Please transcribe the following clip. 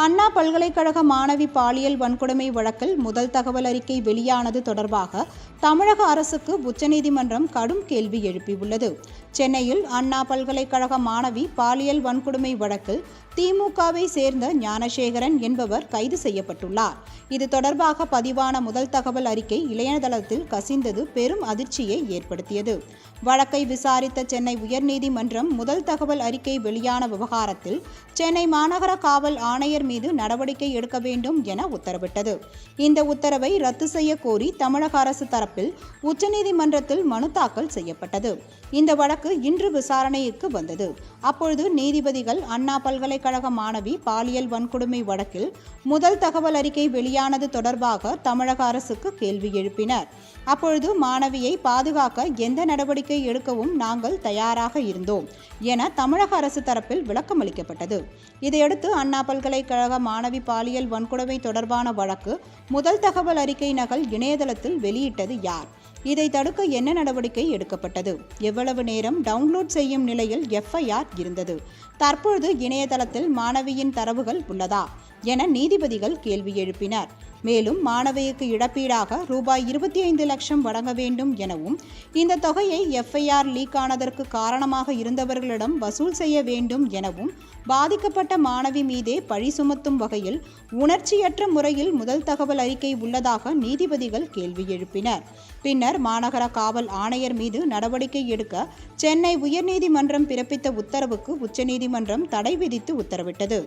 அண்ணா பல்கலைக்கழக மாணவி பாலியல் வன்கொடுமை வழக்கில் முதல் தகவல் அறிக்கை வெளியானது தொடர்பாக தமிழக அரசுக்கு உச்சநீதிமன்றம் கடும் கேள்வி எழுப்பியுள்ளது. சென்னையில் அண்ணா பல்கலைக்கழக மாணவி பாலியல் வன்கொடுமை வழக்கில் திமுகவை சேர்ந்த ஞானசேகரன் என்பவர் கைது செய்யப்பட்டுள்ளார். இது தொடர்பாக பதிவான முதல் தகவல் அறிக்கை இளையதளத்தில் கசிந்தது பெரும் அதிர்ச்சியை ஏற்படுத்தியது. வழக்கை விசாரித்த சென்னை உயர்நீதிமன்றம் முதல் தகவல் அறிக்கை வெளியான விவகாரத்தில் சென்னை மாநகர காவல் ஆணையர் மீது நடவடிக்கை எடுக்க வேண்டும் என உத்தரவிட்டது. இந்த உத்தரவை ரத்து செய்ய கோரி தமிழக அரசு தரப்பில் உச்சநீதிமன்றத்தில் மனு தாக்கல் செய்யப்பட்டது. இந்த வழக்கு இன்று விசாரணைக்கு வந்தது. அப்பொழுது நீதிபதிகள் அண்ணா பல்கலைக்கழக மாணவி பாலியல் வன்கொடுமை வழக்கில் முதல் தகவல் அறிக்கை வெளியானது தொடர்பாக தமிழக அரசுக்கு கேள்வி எழுப்பினர். அப்பொழுது மாணவியை பாதுகாக்க எந்த நடவடிக்கை எடுக்கவும் நாங்கள் தயாராக இருந்தோம் என தமிழக அரசு தரப்பில் விளக்கம் அளிக்கப்பட்டது இதையடுத்து அண்ணா பல்கலைக்கழக பல்கலைக்கழக மாணவி பாலியல் வன்கொடுமை தொடர்பான வழக்கு முதல் தகவல் அறிக்கை நகல் இணையதளத்தில் வெளியிட்டது யார்? இதை தடுக்க என்ன நடவடிக்கை எடுக்கப்பட்டது? எவ்வளவு நேரம் டவுன்லோட் செய்யும் நிலையில் எஃப்ஐஆர் இருந்தது? தற்பொழுது இணையதளத்தில் மாணவியின் தரவுகள் உள்ளதா? என நீதிபதிகள் கேள்வி எழுப்பினர். மேலும் மாணவிக்கு இழப்பீடாக ரூபாய் இருபத்தி ஐந்து லட்சம் வழங்க வேண்டும் எனவும் இந்த தொகையை எஃப்ஐஆர் லீக் ஆனதற்கு காரணமாக இருந்தவர்களிடம் வசூல் செய்ய வேண்டும் எனவும் பாதிக்கப்பட்ட மாணவி மீதே பழி சுமத்தும் வகையில் உணர்ச்சியற்ற முறையில் முதல் தகவல் அறிக்கை உள்ளதாக நீதிபதிகள் கேள்வி எழுப்பினர். பின்னர் மாநகர காவல் ஆணையர் மீது நடவடிக்கை எடுக்க சென்னை உயர்நீதிமன்றம் பிறப்பித்த உத்தரவுக்கு உச்சநீதிமன்றம் தடை விதித்து உத்தரவிட்டது.